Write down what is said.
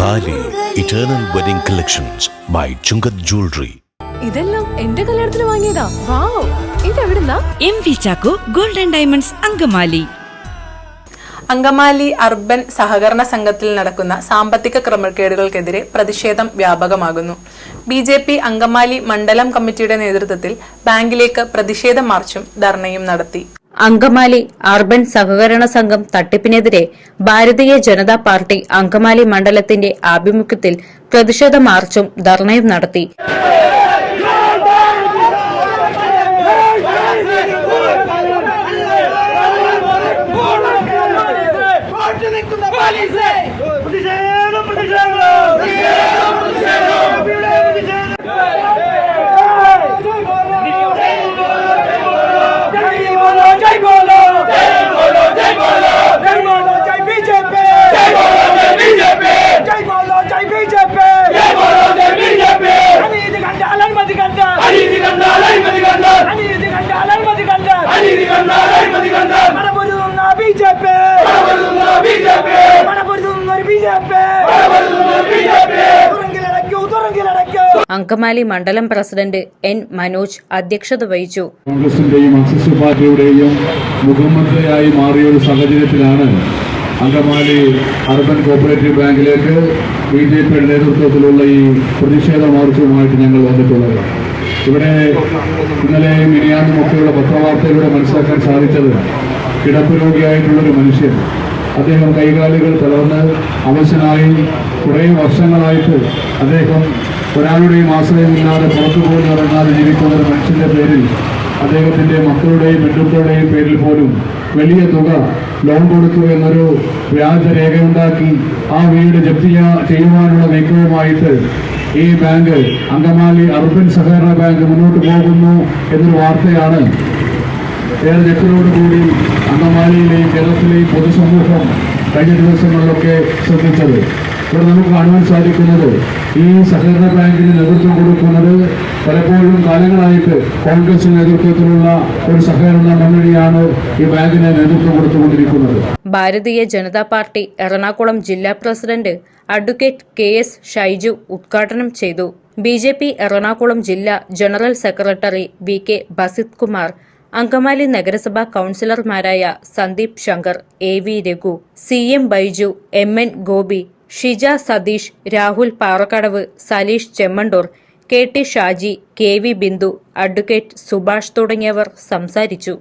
Thali eternal wedding collections by Chungath jewellery ഇതെല്ലാം എന്റെ കല്യാണത്തിന് വാങ്ങിയതാ. Wow. ഇതെവിടുന്നാ? M V Chacko golden diamonds Angamaly. Angamaly urban സഹകരണ സംഘത്തിൽ നടക്കുന്ന സാമ്പത്തിക ക്രമക്കേടുകൾക്കെതിരെ പ്രതിഷേധം വ്യാപകമാകുന്നു. ബി ജെ പി അങ്കമാലി മണ്ഡലം കമ്മിറ്റിയുടെ നേതൃത്വത്തിൽ ബാങ്കിലേക്ക് പ്രതിഷേധ മാർച്ചും ധർണയും നടത്തി. അങ്കമാലി അർബൻ സഹകരണ സംഘം തട്ടിപ്പിനെതിരെ ഭാരതീയ ജനതാ പാർട്ടി അങ്കമാലി മണ്ഡലത്തിന്റെ ആഭിമുഖ്യത്തിൽ പ്രതിഷേധ മാർച്ചും ധർണയും നടത്തി അങ്കമാലി മണ്ഡലം പ്രസിഡന്റ് എൻ മനോജ് അധ്യക്ഷത വഹിച്ചു. കോൺഗ്രസിന്റെയും മാർക്സിസ്റ്റ് പാർട്ടിയുടെയും മുഖമന്ത്രിയായി മാറിയ ഒരു സാഹചര്യത്തിലാണ് അങ്കമാലി അർബൻ കോപ്പറേറ്റീവ് ബാങ്കിലേക്ക് ബി ജെ പിയുടെ നേതൃത്വത്തിലുള്ള ഈ പ്രതിഷേധ മാർച്ചുമായിട്ട് ഞങ്ങൾ വന്നിട്ടുള്ളത്. ഇവിടെ ഇന്നലെ മിനിയാന്നും ഒക്കെയുള്ള പത്രവാർത്തയിലൂടെ മനസ്സിലാക്കാൻ സാധിച്ചത് കിടപ്പ് രോഗിയായിട്ടുള്ളൊരു മനുഷ്യൻ. അദ്ദേഹം കൈകാലുകൾ തളർന്ന് അവശനായി കുറേ വർഷങ്ങളായിട്ട് അദ്ദേഹം ഒരാളുടെയും ആശ്രയമില്ലാതെ പുറത്തു പോലും ഇറങ്ങാതെ ജീവിക്കുന്ന ഒരു മനുഷ്യന്റെ പേരിൽ അദ്ദേഹത്തിന്റെ മക്കളുടെയും ബന്ധുക്കളുടെയും പേരിൽ പോലും വലിയ തുക ലോൺ കൊടുത്തു എന്നൊരു വ്യാജ രേഖയുണ്ടാക്കി ആ വീട് ജപ്തി ചെയ്യാ- ചെയ്യുവാനുള്ള നീക്കവുമായിട്ട് ഈ ബാങ്ക് അങ്കമാലി അർബൻ സഹകരണ ബാങ്ക് മുന്നോട്ട് പോകുന്നു എന്നൊരു വാർത്തയാണ് ഏറെ ഞെട്ടലോടുകൂടി അങ്കമാലിയിലെയും കേരളത്തിലെയും പൊതുസമൂഹം കഴിഞ്ഞ ദിവസങ്ങളിലൊക്കെ ശ്രദ്ധിച്ചത്. ഇവിടെ നമുക്ക് കാണുവാൻ സാധിക്കുന്നത് ഈ സഹകരണ ബാങ്കിന് നേതൃത്വം കൊടുക്കുന്നത് പലപ്പോഴും കാലങ്ങളായിട്ട് കോൺഗ്രസ് നേതൃത്വത്തിലുള്ള ഒരു സഹകരണ മുന്നണിയാണ് ഈ ബാങ്കിന് നേതൃത്വം കൊടുത്തുകൊണ്ടിരിക്കുന്നത്. ഭാരതീയ ജനതാ പാർട്ടി എറണാകുളം ജില്ലാ president advocate K S Shaiju ഉദ്ഘാടനം ചെയ്തു. ബി ജെ പി എറണാകുളം ജില്ലാ general secretary V K Basith Kumar Angamaly നഗരസഭാ കൌൺസിലർമാരായ Sandeep Shankar A V Raghu C M Baiju M N Gopi Shija Satheesh Rahul Parakkadavu Saleesh Chemmandoor K T Shaji K V Bindu advocate Subhash തുടങ്ങിയവർ സംസാരിച്ചു.